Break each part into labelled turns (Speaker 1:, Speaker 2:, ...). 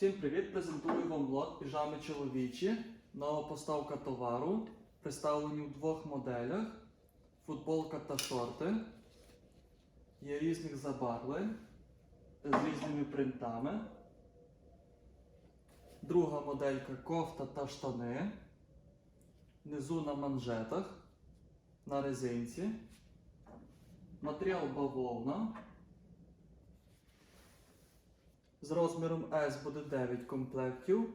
Speaker 1: Всім привіт! Презентую вам лот піжами чоловічі. Нова поставка товару. Представлені в двох моделях: футболка та шорти. Є різних забарвлень з різними принтами. Друга моделька кофта та штани. Внизу на манжетах, на резинці. Матеріал бавовна. З розміром S буде 9 комплектів.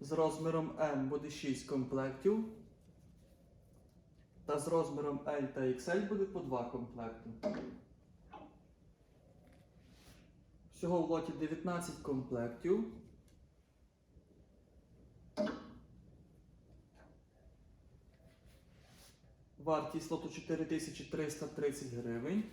Speaker 1: З розміром M буде 6 комплектів. Та з розміром L та XL буде по 2 комплекти. Всього в лоті 19 комплектів. Вартість лоту 4330 гривень.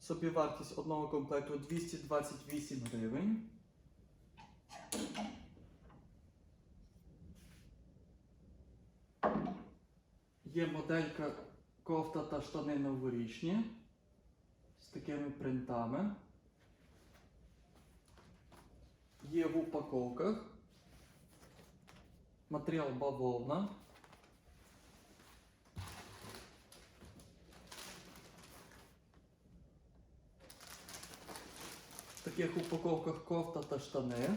Speaker 1: Собівартість одного комплекту 228 гривень. Є моделька кофта та штани новорічні з такими принтами. Є в упаковках. Матеріал бавовна. В таких упаковках кофта та штани.